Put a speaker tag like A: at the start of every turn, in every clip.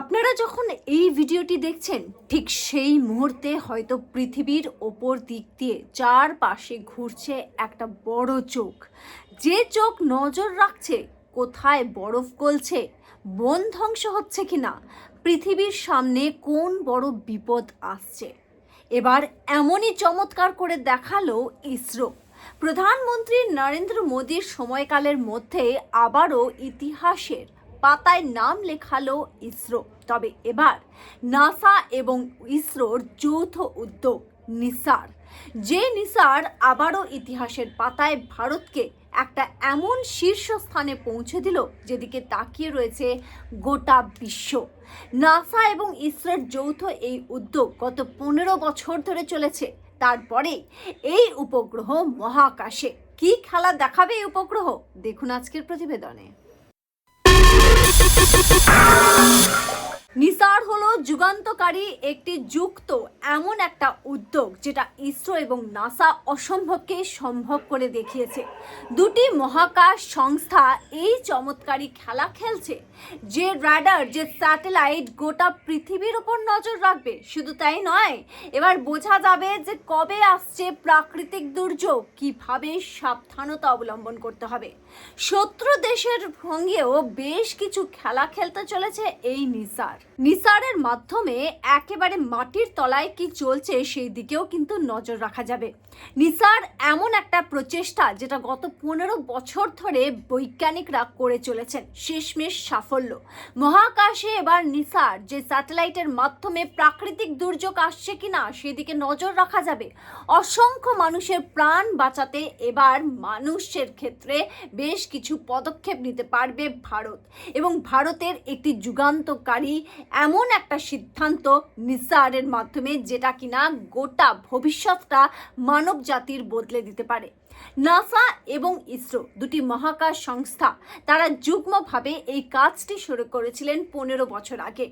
A: আপনারা যখন এই ভিডিওটি দেখছেন, ঠিক সেই মুহূর্তে হয়তো পৃথিবীর ওপর দিক দিয়ে চারপাশে ঘুরছে একটা বড় চোখ। যে চোখ নজর রাখছে, কোথায় বরফ গলছে, বন ধ্বংস হচ্ছে কিনা, পৃথিবীর সামনে কোন বড় বিপদ আসছে। এবার এমনই চমৎকার করে দেখাল ইসরো। প্রধানমন্ত্রী নরেন্দ্র মোদীর সময়কালের মধ্যে আবারও ইতিহাসের পাতায় নাম লেখালো ইসরো। তবে এবার নাসা এবং ইসরোর যৌথ উদ্যোগ নিসার। যে নিসার আবারও ইতিহাসের পাতায় ভারতকে একটা এমন শীর্ষস্থানে পৌঁছে দিল যেদিকে তাকিয়ে রয়েছে গোটা বিশ্ব। নাসা এবং ইসরোর যৌথ এই উদ্যোগ গত পনেরো বছর ধরে চলেছে। তারপরে এই উপগ্রহ মহাকাশে। কি খেলা দেখাবে এই উপগ্রহ? দেখুন আজকের প্রতিবেদনে। ああ。নিসার হলো যুগান্তকারী একটি যুক্ত, এমন একটা উদ্যোগ যেটা ইসরো এবং নাসা অসম্ভবকে সম্ভব করে দেখিয়েছে। দুটি মহাকাশ সংস্থা এই চমৎকারী খেলা খেলছে, যে রাডার, যে স্যাটেলাইট গোটা পৃথিবীর ওপর নজর রাখবে। শুধু তাই নয়, এবার বোঝা যাবে যে কবে আসছে প্রাকৃতিক দুর্যোগ, কীভাবে সাবধানতা অবলম্বন করতে হবে। শত্রু দেশের সঙ্গেও বেশ কিছু খেলা খেলতে চলেছে এই নিসার। নিসারের মাধ্যমে একেবারে মাটির তলায় কি চলছে সেই দিকেও কিন্তু নজর রাখা যাবে। নিসার এমন একটা প্রচেষ্টা যেটা গত পনেরো বছর ধরে বৈজ্ঞানিকরা করে চলেছেন, শেষমেশ সাফল্য। মহাকাশে এবার নিসার যে স্যাটেলাইটের মাধ্যমে প্রাকৃতিক দুর্যোগ আসছে কিনা সেদিকে নজর রাখা যাবে। অসংখ্য মানুষের প্রাণ বাঁচাতে এবার মানুষের ক্ষেত্রে বেশ কিছু পদক্ষেপ নিতে পারবে ভারত। এবং ভারতের একটি যুগান্তকারী এমন একটা সিদ্ধান্ত নিসারের মাধ্যমে যেটা কিনা গোটা ভবিষ্যৎটা মানব জাতির বদলে দিতে পারে। নাসা এবং ইসরো, দুটি মহাকাশ সংস্থা, তারা যুগ্মভাবে এই কাজটি শুরু করেছিলেন পনেরো বছর আগে।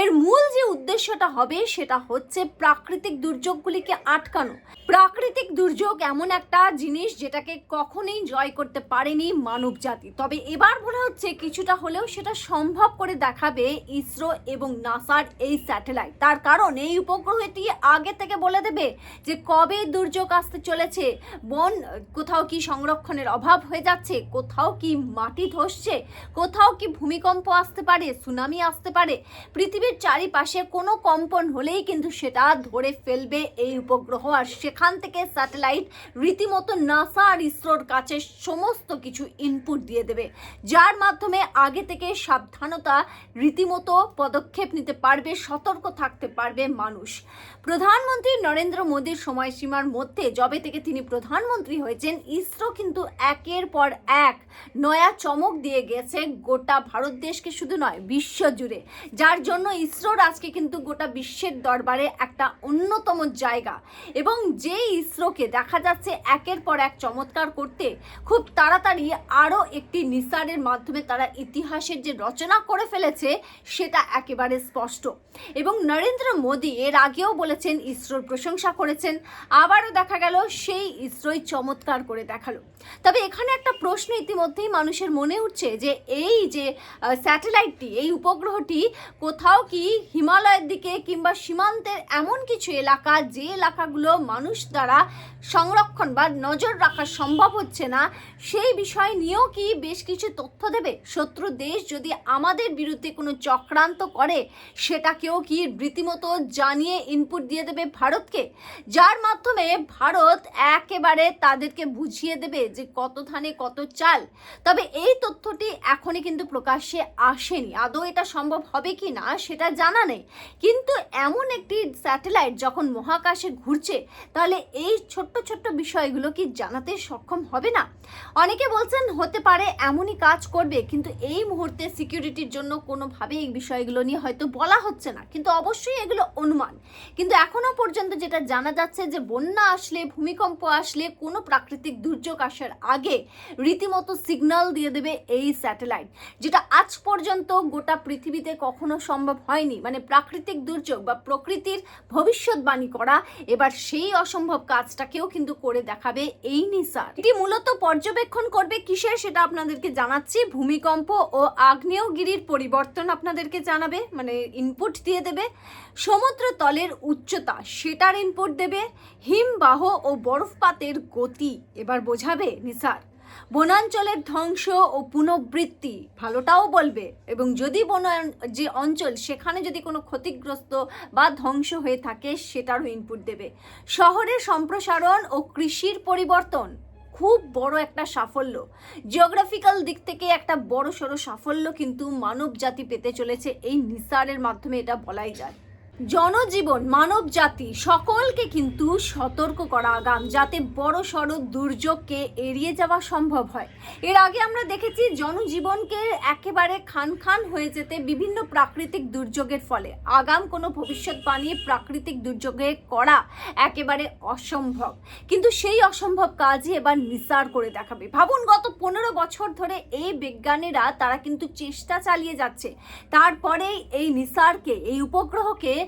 A: এর মূল যে উদ্দেশ্যটা হবে, সেটা হচ্ছে প্রাকৃতিক দুর্যোগগুলিকে আটকানো। প্রাকৃতিক দুর্যোগ এমন একটা জিনিস যেটাকে কখনোই জয় করতে পারেনি মানব জাতি। তবে এবার মনে হচ্ছে কিছুটা হলেও সেটা সম্ভব করে দেখাবে ইসরো এবং নাসার এই স্যাটেলাইট। তার কারণ এই উপগ্রহটি আগে থেকে বলে দেবে যে কবে দুর্যোগ আসতে চলেছে, বন কোথাও কি সংরক্ষণের অভাব হয়ে যাচ্ছে? কোথাও কি মাটি ধসছে? কোথাও কি ভূমিকম্প আসতে পারে? সুনামি আসতে পারে? পৃথিবীর চারিপাশে কোনো কম্পন হলেই কিন্তু সেটা ধরে ফেলবে এই উপগ্রহ। আর সেখান থেকে স্যাটেলাইট রীতিমতো নাসা আর ইসরোর কাছে সমস্ত কিছু ইনপুট দিয়ে দেবে। যার মাধ্যমে আগে থেকে সাবধানতা রীতিমতো পদক্ষেপ নিতে পারবে, সতর্ক থাকতে পারবে মানুষ। প্রধানমন্ত্রী নরেন্দ্র মোদীর সময়সীমার মধ্যে, যবে থেকে তিনি প্রধানমন্ত্রী হয়েছেন ইসরো কিন্তু একের পর এক নয়া চমক দিয়ে গেছে গোটা ভারত দেশকে শুধু নয়, বিশ্ব জুড়ে। যার জন্য ইসরোর আজকে কিন্তু গোটা বিশ্বের দরবারে একটা অন্যতম জায়গা। এবং যে ইসরোকে দেখা যাচ্ছে একের পর এক চমৎকার করতে, খুব তাড়াতাড়ি আরও একটি নিসারের মাধ্যমে তারা ইতিহাসের যে রচনা করে ফেলেছে, সেটা একেবারে স্পষ্ট। এবং নরেন্দ্র মোদী এর আগেও বলেছেন, ইসরোর প্রশংসা করেছেন। আবারও দেখা গেল সেই ইসরোই চমৎকার করে দেখাল। তবে এখানে একটা প্রশ্ন ইতিমধ্যেই মানুষের মনে উঠছে যে এই যে স্যাটেলাইটটি, এই উপগ্রহটি কোথাও কি হিমালয়ের দিকে কিংবা সীমান্তের এমন কিছু এলাকা যে এলাকাগুলো মানুষ দ্বারা সংরক্ষণ বা নজর রাখা সম্ভব হচ্ছে না, সেই বিষয় নিয়েও কি বেশ কিছু তথ্য দেবে? শত্রু দেশ যদি আমাদের বিরুদ্ধে কোনো চক্রান্ত করে, সেটাকেও কি রীতিমতো জানিয়ে ইনপুট দিয়ে দেবে ভারতকে? যার মাধ্যমে ভারত একেবারে তাদেরকে বুঝিয়ে দেবে যে কত ধানে কত চাল। তবে এই তথ্যটি এখনই কিন্তু প্রকাশ্যে আসেনি। আদৌ এটা সম্ভব হবে কি না সেটা জানা নেই। কিন্তু এমন একটি স্যাটেলাইট যখন মহাকাশে ঘুরছে, তাহলে এই ছোট্ট ছোট্ট বিষয়গুলো কি জানাতে সক্ষম হবে না? অনেকে বলছেন হতে পারে এমনই কাজ করবে, কিন্তু এই মুহূর্তে সিকিউরিটির জন্য কোনোভাবে এই বিষয়গুলো নিয়ে হয়তো বলা হচ্ছে না। কিন্তু অবশ্যই এগুলো অনুমান। কিন্তু এখনও পর্যন্ত যেটা জানা যাচ্ছে যে বন্যা আসলে, ভূমিকম্প আসলে কোনো প্রাকৃতিক প্রাকৃতিক দুর্যোগ আসার আগে রীতিমতো সিগন্যাল দিয়ে দেবে এই স্যাটেলাইট যেটা আজ পর্যন্ত গোটা পৃথিবীতে কখনো সম্ভব হয়নি। মানে প্রাকৃতিক দুর্যোগ বা প্রকৃতির ভবিষ্যৎবাণী করা, এবার সেই অসম্ভব কাজটাকেও কিন্তু করে দেখাবে এই নিসার। এটি মূলত পর্যবেক্ষণ করবে কিসের সেটা আপনাদেরকে জানাচ্ছি। ভূমিকম্প ও আগ্নেয়গিরির পরিবর্তন আপনাদেরকে জানাবে মানে ইনপুট দিয়ে দেবে। সমুদ্র তলের উচ্চতা, সেটার ইনপুট দেবে। হিমবাহ ও বরফপাতের গতি এবার বোঝাবে নিসার। বনাঞ্চলের ধ্বংস ও পুনঃবৃত্তি, ভালোটাও বলবে। এবং যদি বনান, যে অঞ্চল সেখানে যদি কোনো ক্ষতিগ্রস্ত বা ধ্বংস হয়ে থাকে, সেটারও ইনপুট দেবে। শহরের সম্প্রসারণ ও কৃষির পরিবর্তন, খুব বড় একটা সাফল্য। জিওগ্রাফিক্যাল দিক থেকে একটা বড় সড়ো সাফল্য কিন্তু মানব জাতি পেতে চলেছে, এই নিসারের মাধ্যমে এটা বলাই যায়। জনজীবন, মানব জাতি, সকলকে কিন্তু সতর্ক করা আগাম, যাতে বড় সড়ো দুর্যোগকে এড়িয়ে যাওয়া সম্ভব হয়। এর আগে আমরা দেখেছি জনজীবনকে একেবারে খান খান হয়ে যেতে বিভিন্ন প্রাকৃতিক দুর্যোগের ফলে। আগাম কোনো ভবিষ্যৎ বানিয়ে প্রাকৃতিক দুর্যোগে করা একেবারে অসম্ভব। কিন্তু সেই অসম্ভব কাজই এবার নিসার করে দেখাবে। ভাবুন, গত পনেরো বছর ধরে এই বিজ্ঞানীরা তারা কিন্তু চেষ্টা চালিয়ে যাচ্ছে। তারপরেই এই নিসারকে, এই উপগ্রহকে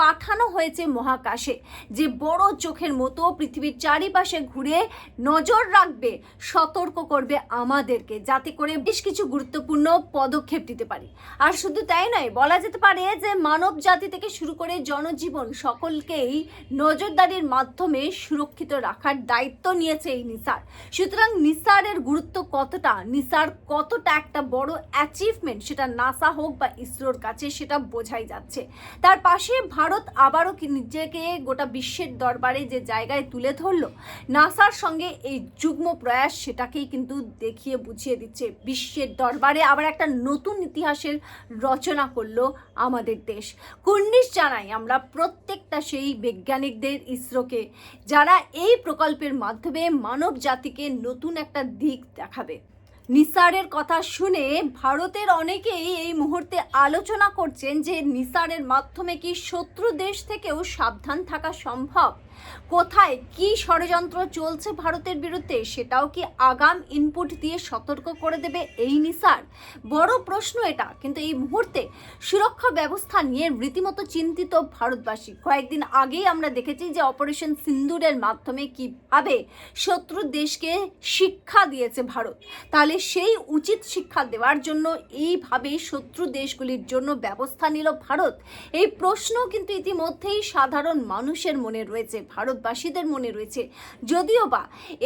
A: পাঠানো হয়েছে মহাকাশে। যে বড় চোখের মতো পৃথিবীর চারিপাশে ঘুরে নজর রাখবে, সতর্ক করবে আমাদেরকে, যাতে করে বেশ কিছু গুরুত্বপূর্ণ পদক্ষেপ নিতে পারি। আর শুধু তাই নয়, বলা যেতে পারে যে মানব জাতি থেকে শুরু করে জনজীবন সকলকেই নজরদারির মাধ্যমে সুরক্ষিত রাখার দায়িত্ব নিয়েছে এই নিসার। সুতরাং নিসারের গুরুত্ব কতটা, নিসার কতটা একটা বড় অ্যাচিভমেন্ট সেটা নাসা হোক বা ইসরোর কাছে সেটা বোঝাই যাচ্ছে। তার পাশে ভারত আবারও কি নিজেকে গোটা বিশ্বের দরবারে যে জায়গায় তুলে ধরলো, নাসার সঙ্গে এই যুগ্ম প্রয়াস সেটাকেই কিন্তু দেখিয়ে বুঝিয়ে দিচ্ছে বিশ্বের দরবারে আবার একটা নতুন ইতিহাসের রচনা করল আমাদের দেশ। কুর্নিশ জানাই আমরা প্রত্যেকটা সেই বৈজ্ঞানিকদের ইসরোকে, যারা এই প্রকল্পের মাধ্যমে মানব জাতিকে নতুন একটা দিক দেখাবে। নিসারের কথা শুনে ভারতের অনেকেই এই মুহূর্তে আলোচনা করছেন যে নিসারের মাধ্যমে কি শত্রু দেশ থেকেও সাবধান থাকা সম্ভব? কোথায় কি ষড়যন্ত্র চলছে ভারতের বিরুদ্ধে সেটাও কি আগাম ইনপুট দিয়ে সতর্ক করে দেবে এই নিসার? বড় প্রশ্ন এটা, কিন্তু এই মুহূর্তে সুরক্ষা ব্যবস্থা নিয়ে রীতিমতো চিন্তিত ভারতবাসী। কয়েকদিন আগেই আমরা দেখেছি যে অপারেশন সিন্দুরের মাধ্যমে কীভাবে শত্রু দেশকে শিক্ষা দিয়েছে ভারত। তাহলে সেই উচিত শিক্ষা দেওয়ার জন্য এইভাবে শত্রু দেশগুলির জন্য ব্যবস্থা নিল ভারত? এই প্রশ্ন কিন্তু ইতিমধ্যেই সাধারণ মানুষের মনে রয়েছে, ভারতবাসীদের মনে রয়েছে। যদিও বা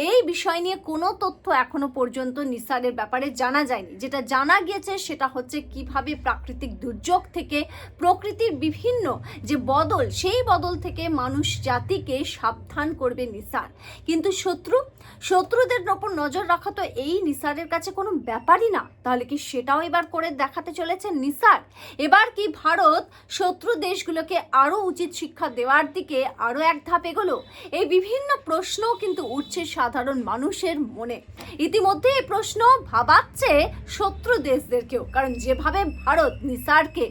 A: এই বিষয় নিয়ে কোনো তথ্য এখনও পর্যন্ত নিসারের ব্যাপারে জানা যায়নি। যেটা জানা গিয়েছে সেটা হচ্ছে কীভাবে প্রাকৃতিক দুর্যোগ থেকে প্রকৃতির বিভিন্ন যে বদল, সেই বদল থেকে মানুষ জাতিকে সাবধান করবে নিসার। কিন্তু শত্রু? শত্রুদের ওপর নজর রাখা তো এই নিসারের কাছে কোনো ব্যাপারই না। তাহলে কি সেটাও এবার করে দেখাতে চলেছে নিসার? এবার কি ভারত শত্রু দেশগুলোকে আরও উচিত শিক্ষা দেওয়ার দিকে আরও এক ধাপ এগোলো? এই বিভিন্ন প্রশ্ন কিন্তু উঠছে সাধারণ মানুষের মনে। ইতিমধ্যে এই প্রশ্ন ভাবাচ্ছে শত্রু দেশদেরকেও, কারণ যেভাবে ভারত নিসারকে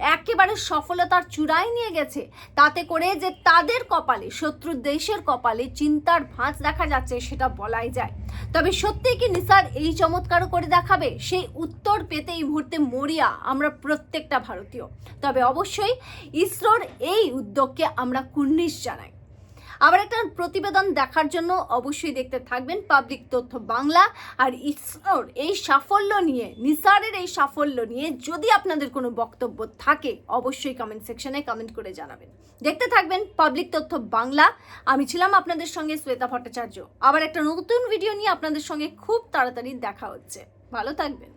A: একেবারে সফলতার চূড়ায় নিয়ে গেছে। তাতে করে যে তাদের কপালে শত্রু দেশের কপালে চিন্তার ভাঁজ দেখা যাচ্ছে সেটা বলাই যায়। তবে সত্যি কি নিসার এই চমৎকার করে দেখাবে? সেই উত্তর পেতে এই মুহূর্তে মরিয়া আমরা প্রত্যেকটা ভারতীয়। তবে অবশ্যই ইসরোর এই উদ্যোগকে আমরা কুর্নিশ জানাই। আবার একটা প্রতিবেদন দেখার জন্য অবশ্যই দেখতে থাকবেন পাবলিক তথ্য বাংলা আর ইসরোর এই সাফল্য নিয়ে, নিসারের এই সাফল্য নিয়ে যদি আপনাদের কোনো বক্তব্য থাকে, অবশ্যই কমেন্ট সেকশনে কমেন্ট করে জানাবেন। দেখতে থাকবেন পাবলিক তথ্য বাংলা। আমি ছিলাম আপনাদের সঙ্গে শ্বেতা ভট্টাচার্য। আবার একটা নতুন ভিডিও নিয়ে আপনাদের সঙ্গে খুব তাড়াতাড়ি দেখা হচ্ছে। ভালো থাকবেন।